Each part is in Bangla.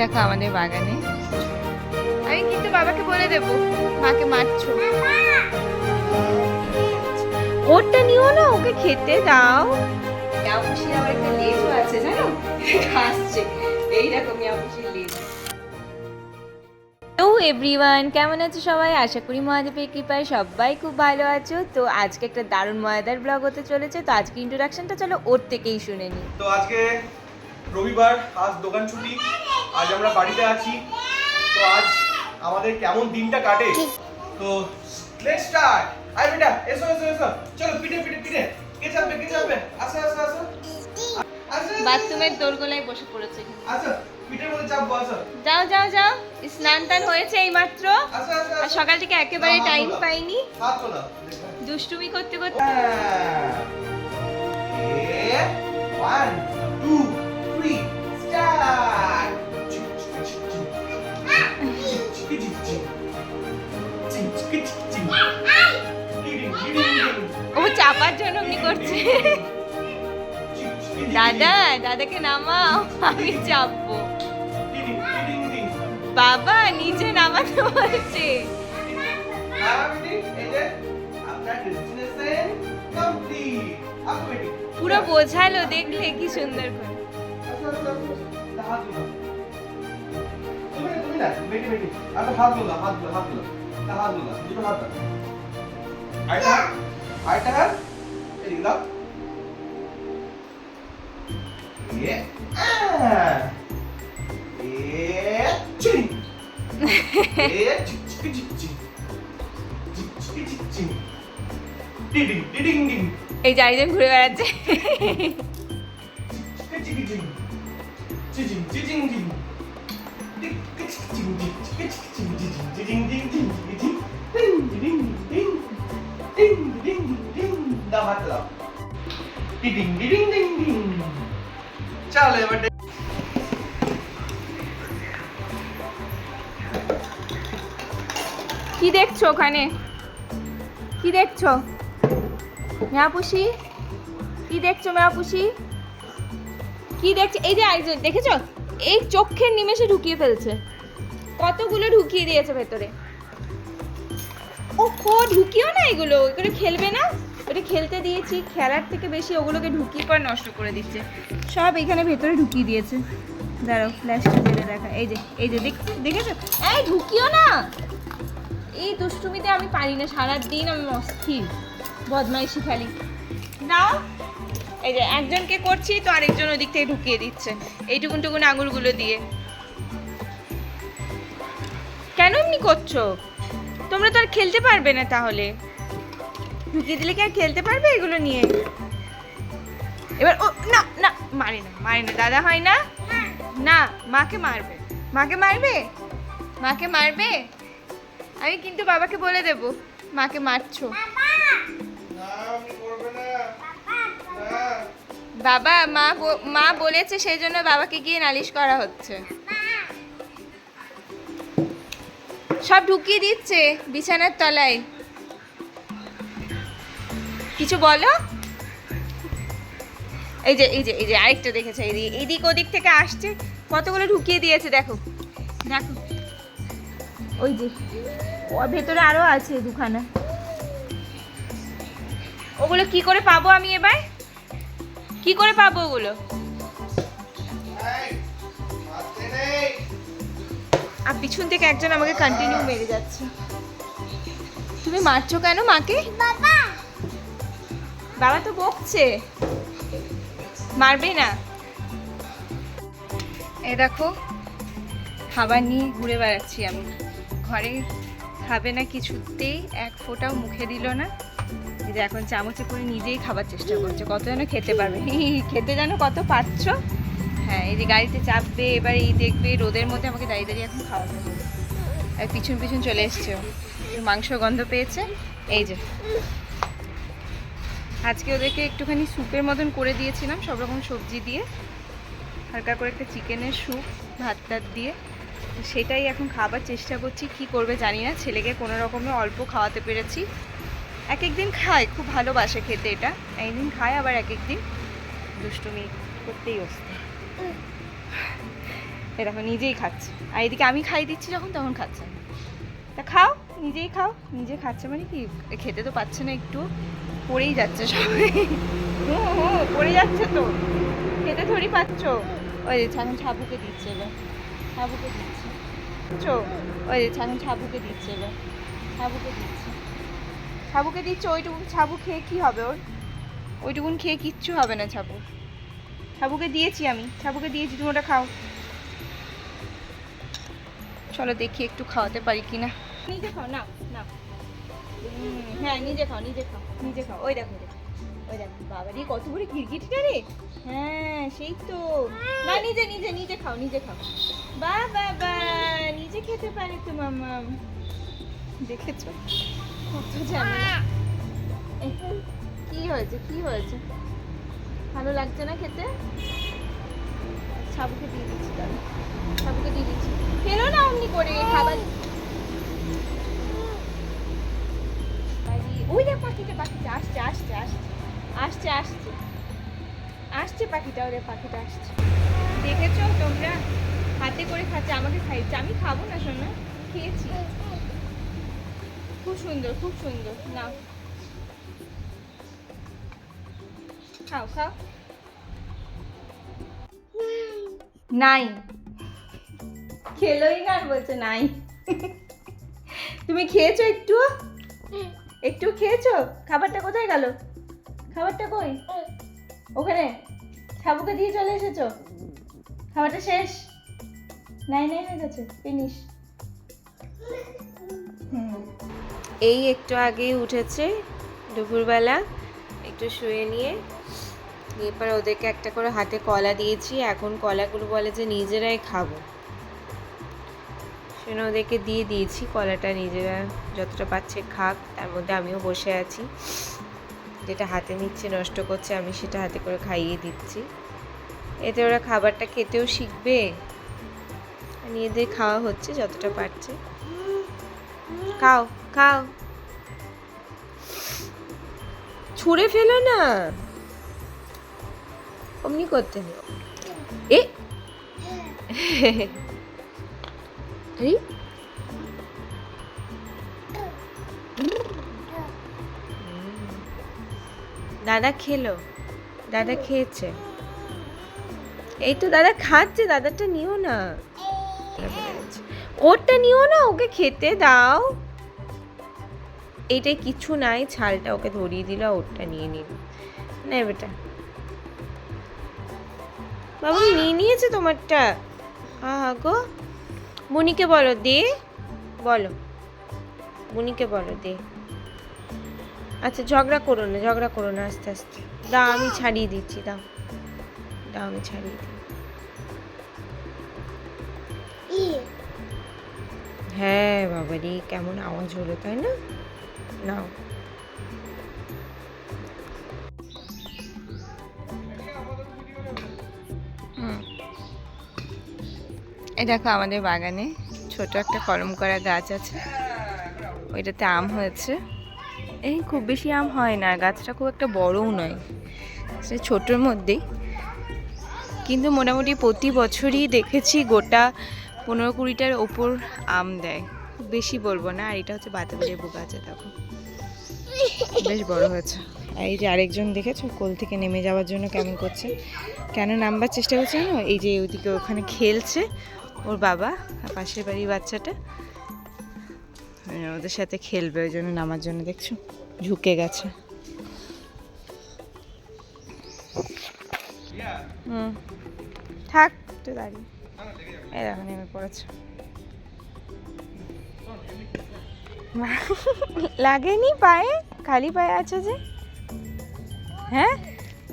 দেখো আমাদের বাগানে। আমি কিন্তু বাবাকে বলে দেব, মাকে মারছো। ওরটা নিও না, ওকে খেতে দাও। মিয়াপুষির একটা লেজও আছে, জানো? হাসছে মিয়াপুষির লেজ। তো এভরিওয়ান কেমন আছো সবাই? আশা করি মহাদেবের কৃপায় সবাই খুব ভালো আছো। তো আজকে একটা দারুণ মজাদার ব্লগ হতে চলেছে। তো আজকে ইন্ট্রোডাকশনটা চলো ওর থেকেই শুনে নিই। তো আজকে রবিবার আজ দোকান ছুটি আজ আমরা বাড়িতে আছি। তো আজ আমাদের কেমন দিনটা কাটে? তো লেটস স্টার্ট আই বেটা এসো এসো এসো। চলো পিঠে পিঠে পিঠে। কে যাবে কে যাবে আসো আসো আসো। বাথরুমের দোরগোলায় বসে পড়েছে। আসো যাও যাও যাও। স্নান টান হয়েছে এই মাত্র আর সকাল থেকে একেবারে টাইম পাইনি। দুষ্টুমি করতে করতে ও চাপার জন্য এমনি করছে। দাদা, দাদাকে নামাও, আমি চাপবো। বাবা, নিচে নামাতে বলছে। পুরো বোঝালো, দেখলে কি সুন্দর করে। হাতগুলো তুমি তুমি না বেটি বেটি আর হাতগুলো হাতগুলো হাতগুলো তা হাতগুলো দুটো হাত দাও আইটা আইটা হাত এই দাও এ এ চিড়ি ঘুরে বেড়াচ্ছে। দেখছ ওখানে? কি দেখছ? মেয়াপুষি? কি দেখছ মেয়াপুষি? কি দেখছ? এই যে আরেকজন, দেখেছ? এই চোখের নিমেষে ঢুকিয়ে ফেলছে। কতগুলো ঢুকিয়ে দিয়েছে ভেতরে। ও কো ঢুকিও না এগুলো। এগুলো খেলবে না? ওটা খেলতে দিয়েছি, খেলার থেকে বেশি ওগুলোকে ঢুকিয়ে পর নষ্ট করে দিচ্ছে। সব এখানে ভেতরে ঢুকিয়ে দিয়েছে। দাঁড়াও ফ্ল্যাশটা দেখা। এই যে এই যে দেখছ দেখেছ? এই, ঢুকিও না! এই দুষ্টুমিতে আমি পারি না সারাদিন আমি অস্থির বদমাইশি খালি। নাও এই যে একজনকে করছি তো আরেকজন ওদিক থেকে ঢুকিয়ে দিচ্ছে এইটুকুন টুকুন আঙুলগুলো দিয়ে। কেন এমনি করছ? তোমরা তো আর খেলতে পারবে না তাহলে। ঢুকিয়ে দিলে কি আর খেলতে পারবে এগুলো নিয়ে? এবার ও না না মারে না মারে না দাদা হয় না? না মাকে মারবে। মাকে মারবে? মাকে মারবে? আমি কিন্তু বাবাকে বলে দেব মাকে মারছো। না আমি করবে না। না। বাবা মা ব- মা বলেছে সেই জন্য বাবাকে গিয়ে নালিশ করা হচ্ছে। সব ঢুকিয়ে দিচ্ছে বিছানার তলায়। কিছু বলো? এই যে এই যে এই যে আরেকটা দেখেছে এই এদিক ওদিক থেকে আসছে। কতগুলো ঢুকিয়ে দিয়েছে দেখো। দেখো। ওই যে। ভেতরে আরও আছে দুখানা। ওগুলো কি করে পাবো আমি এবার? কি করে পাবো ওগুলো? আর পিছন থেকে একজন আমাকে কন্টিনিউ মেরে যাচ্ছে। তুমি মারছো কেন মাকে? বাবা! বাবা তো বকছে। মারবে না। এ দেখো খাবার নিয়ে ঘুরে বেড়াচ্ছি আমি। ঘরে খাবে না কিছুতেই, এক ফোঁটাও মুখে দিল না। যে এখন চামচে করে নিজেই খাবার চেষ্টা করছে, কত যেন খেতে পারবে। খেতে যেন কত পাচ্ছ? হ্যাঁ এই যে গাড়িতে চাপবে, এবার এই দেখবে রোদের মধ্যে আমাকে দাঁড়িয়ে দাঁড়িয়ে এখন খাওয়াতে আর পিছন পিছন চলে এসছে মাংস গন্ধ পেয়েছে। এই যে। আজকে ওদেরকে একটুখানি স্যুপের মতন করে দিয়েছিলাম, সব রকম সবজি দিয়ে। হালকা করে একটা চিকেনের স্যুপ ভাত টাত দিয়ে। তো সেটাই এখন খাবার চেষ্টা করছি, কি করবে জানি না। ছেলেকে কোনো রকমে অল্প খাওয়াতে পেরেছি। এক এক দিন খায়, খুব ভালোবাসে খেতে এটা। একদিন খায়, আবার এক এক দিন দুষ্টুমি করতেই বসতে এরকম নিজেই খাচ্ছে। আর এদিকে আমি খাই দিচ্ছি যখন, তখন খাচ্ছে। তা খাও, নিজেই খাও, নিজে খাচ্ছে মানে কি? খেতে তো পাচ্ছে না একটু। পড়েই যাচ্ছে সবাই। হুম হুম পড়ে যাচ্ছে তো। খেতে থরি পাচ্ছ। ওই এখন ছাবুকে দিচ্ছে এবার। ছাবুকে দিচ্ছে। ওই এখন ছাবুকে দিচ্ছে এবার। ছাবুকে দিচ্ছে। ছাবুকে দিচ্ছে, ওইটুকুন ছাবু খেয়ে কি হবে ওর? ওইটুকুন খেয়ে কিচ্ছু হবে না ছাবু দিয়েছি আমি। ছাবুকে দিয়েছি, তুমি ওটা খাও। চলো দেখি একটু খাওয়াতে পারি কি না নিজে খাও না না হ্যাঁ নিজে খাও নিজে খাও নিজে খাও। ওই দেখো দেখো। ওই দেখো বাবা রে কত বড় গিরগিটিটা রে? হ্যাঁ সেই তো। না নিজে নিজে নিজে খাও নিজে খাও। বা বাবা নিজে খেতে পারে তো মামা দেখেছ? কত ঝামেলা। কি হয়েছে কি হয়েছে? ভালো লাগছে না খেতে? সাবুকে দিয়ে দিচ্ছি তাহলে। সাবুকে দিয়ে দিচ্ছি। ফেলো না অমনি করে খাবার পাখিটা ওরে পাখিটা আসছে। দেখেছ তোমরা? হাতে করে খাচ্ছে আমাকে খাইছে আমি খাব না শোনা। খেয়েছি। খুব সুন্দর খুব সুন্দর। নাও। খাও খাও। নাই। খেলোই না বলছে নাই। তুমি খেয়েছো একটু? একটু খেয়েছো? খাবারটা কোথায় গেল? খাবারটা কই? ওখানে? সাবুকে দিয়ে চলে এসেছ? খাবারটা শেষ? নাই নাই হয়ে গেছে ফিনিশ এই একটু আগেই উঠেছে দুপুরবেলা, একটু শুয়ে নিয়ে। এরপর ওদেরকে একটা করে হাতে কলা দিয়েছি, এখন কলাগুলো বলে যে নিজেরাই খাব। সেজন্য ওদেরকে দিয়ে দিয়েছি, কলাটা নিজেরা যতটা পাচ্ছে খাক, তার মধ্যে আমিও বসে আছি। যেটা হাতে নিচ্ছে, নষ্ট করছে, আমি সেটা হাতে করে খাইয়ে দিচ্ছি। এতে ওরা খাবারটা খেতেও শিখবে। আর নিজেদের খাওয়া হচ্ছে যতটা পারছে। খাও খাও। ছুঁড়ে ফেলো না। অমনি করতে নেই। এ! আরে! দাদা খেলো। দাদা খেয়েছে। এই তো দাদা খাচ্ছে, দাদাটা নিও না। ওরটা নিও না, ওকে খেতে দাও। এইটাই কিছু নাই, ছালটা ওকে ধরিয়ে দিল ওরটা নিয়ে নিল। না বেটা। বাবু, নিয়ে নিয়েছে তোমারটা? আহা গো। বুনিকে বলো দে। বলো। বুনিকে বলো দে। আচ্ছা ঝগড়া করো না ঝগড়া করো না আস্তে আস্তে। দাও আমি ছাড়িয়ে দিচ্ছি দাও। দাও আমি ছাড়িয়ে দিই হ্যাঁ বাবারি কেমন আওয়াজ হলো তাই না? নাও। হুম। এই দেখো আমাদের বাগানে ছোট একটা কলম করা গাছ আছে। ওইটাতে আম হয়েছে। এই খুব বেশি আম হয় না, গাছটা খুব একটা বড়ও নয়। সে ছোটোর মধ্যেই কিন্তু মোটামুটি প্রতি বছরই দেখেছি গোটা পনেরো কুড়িটার ওপর আম দেয়। খুব বেশি বলব না, আর এটা হচ্ছে বাতাবি লেবু গাছে, দেখো। বেশ বড় হয়েছে। এই যে আরেকজন দেখেছ? কোল থেকে নেমে যাওয়ার জন্য কেমন করছে? কেন নামবার চেষ্টা করছে জানো? এই যে ওদিকে ওখানে খেলছে ওর বাবা পাশের বাড়ির বাচ্চাটা। ওদের সাথে খেলবে ওই জন্য নামার জন্য দেখছ ঝুঁকে গেছে। হুম। থাক একটু দাঁড়িয়ে। এই দেখো নেমে পড়েছে। লাগেনি পায়ে? খালি পায়ে আছে যে? হ্যাঁ?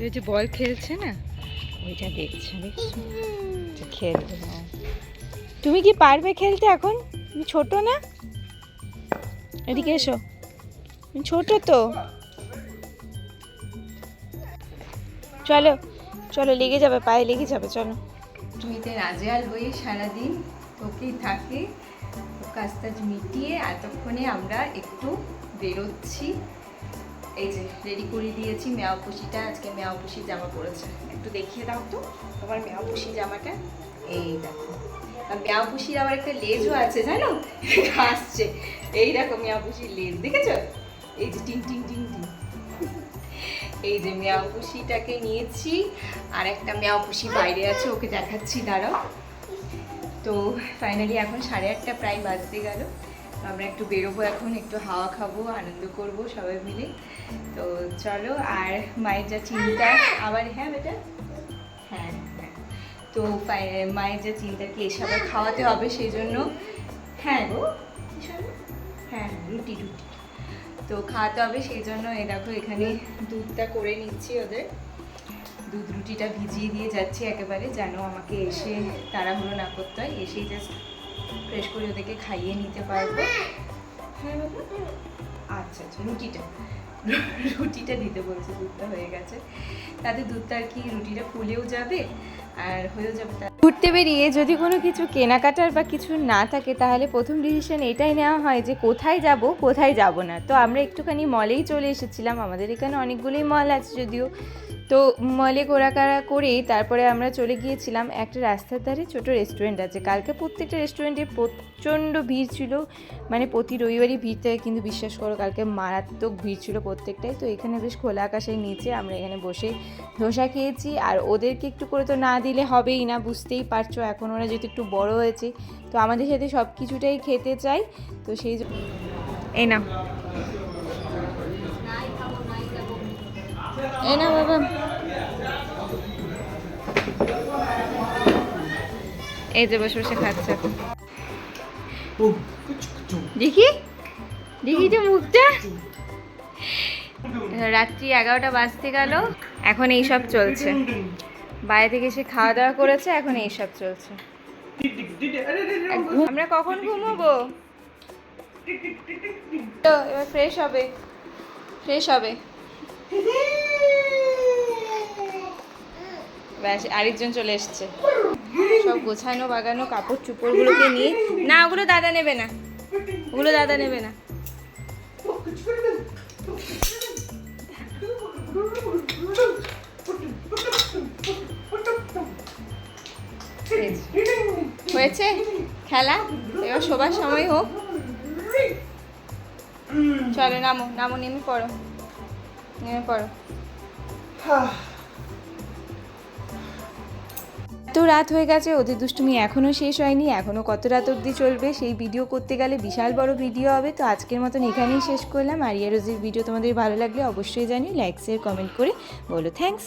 ওই যে বল খেলছে না? ওইটা দেখছে দেখছ? খেলবে হ্যাঁ। তুমি কি পারবে খেলতে এখন? তুমি ছোট না? এদিকে এসো। ছোট তো। চলো চলো, লেগে যাবে, পায়ে লেগে যাবে, চলো। তুমিতে নাজেহাল হয়ে সারাদিন, তোকেই থাকে। কাজ টাজ মিটিয়ে এতক্ষণে আমরা একটু বেরোচ্ছি। এই যে রেডি করে দিয়েছি মেয়াও পুষিটা আজকে মেয়াও পুষি জামা পরেছে একটু দেখিয়ে দাও তো, তোমার মেয়াও পুষি জামাটা। এই দেখো। আর মেয়াও পুষির আবার একটা লেজও আছে, জানো? আসছে। এই দেখো মেয়াও পুষির লেজ দেখেছ? এই যে টিং টিং টিং টিং। এই যে মেয়াও পুষিটাকে নিয়েছি, আর একটা মেয়াও পুষি বাইরে আছে, ওকে দেখাচ্ছি, দাঁড়াও। তো ফাইনালি এখন সাড়ে আটটা, প্রায় বাজতে গেল। আমরা একটু বেরোবো এখন, একটু হাওয়া খাব, আনন্দ করব সবাই মিলে। তো চলো, আর মায়ের যা চিন্তা, আবার হ্যাঁ বেটা? হ্যাঁ হ্যাঁ। তো মায়ের যা চিন্তা, কি এসে আবার খাওয়াতে হবে সেই জন্য? হ্যাঁ গো? হ্যাঁ রুটি রুটি। তো খাওয়াতে হবে সেই জন্য এ দেখো এখানে দুধটা করে নিচ্ছি ওদের। দুধ রুটিটা ভিজিয়ে দিয়ে যাচ্ছি একেবারে যেন আমাকে এসে তাড়াহুড়ো না করতে হয়। এসেই জাস্ট ফ্রেশ করে ওদেরকে খাইয়ে নিতে পারব। হ্যাঁ আচ্ছা আচ্ছা রুটিটা। রুটিটা দিতে বলছে, দুধটা হয়ে গেছে। তাতে দুধটা আর কি রুটিটা ফুলেও যাবে আর হয়েও যাবে ঘুরতে বেরিয়ে যদি কোনো কিছু কেনাকাটার বা কিছু না থাকে, তাহলে প্রথম ডিসিশন এটাই নেওয়া হয় যে কোথায় যাব কোথায় যাব না। তো আমরা একটুখানি মলেই চলে এসেছিলাম। আমাদের এখানে অনেকগুলোই মল আছে যদিও। তো মলে ঘোরাকাড়া করেই তারপরে আমরা চলে গিয়েছিলাম একটা রাস্তার ধারে ছোট রেস্টুরেন্ট আছে। কালকে প্রত্যেকটা রেস্টুরেন্টে প্রচণ্ড ভিড় ছিল। মানে প্রতি রবিবারই ভিড় থাকে কিন্তু বিশ্বাস করো কালকে মারাত্মক ভিড় ছিল প্রত্যেকটাই। তো এখানে বেশ খোলা আকাশের নিচে আমরা এখানে বসে ধোসা খেয়েছি। আর ওদেরকে একটু করে তো না দিলে হবেই না, বুঝতেই পারছ। এখন ওরা যেহেতু একটু বড় হয়েছে, তো আমাদের সাথে সব কিছুটাই খেতে চাই তো সেই এই না এই না বাবা। এই যে বসে বসে খাচ্ছে। দেখি দেখি যে মুখটা। রাত্রি এগারোটা বাজতে গেল এখন এই সব চলছে। বাইরে থেকে এসে খাওয়া দাওয়া করেছে এখন এই সব চলছে। আমরা কখন ঘুমোবো? তো এবার ফ্রেশ হবে ফ্রেশ হবে। ব্যাস, আরেকজন চলে এসছে। সব গোছানো, বাগানো, কাপড় চুপড়গুলোকে নিয়ে। না, ওগুলো দাদা নেবে না। ওগুলো দাদা নেবে না। হয়েছে? খেলা? এবার শোবার সময় হোক। চলো, নামো নামো, নেমে পড়ো। নেমে পড়ো। তো রাত হয়ে গেছে ওদের দুষ্টুমি এখনও শেষ হয়নি এখনও কত রাত অবধি চলবে সেই ভিডিও করতে গেলে বিশাল বড় ভিডিও হবে। তো আজকের মতন এখানেই শেষ করলাম। আরিয়া রোজির ভিডিও তোমাদের ভালো লাগলে অবশ্যই জানি লাইক শেয়ার কমেন্ট করে বলো। থ্যাঙ্কস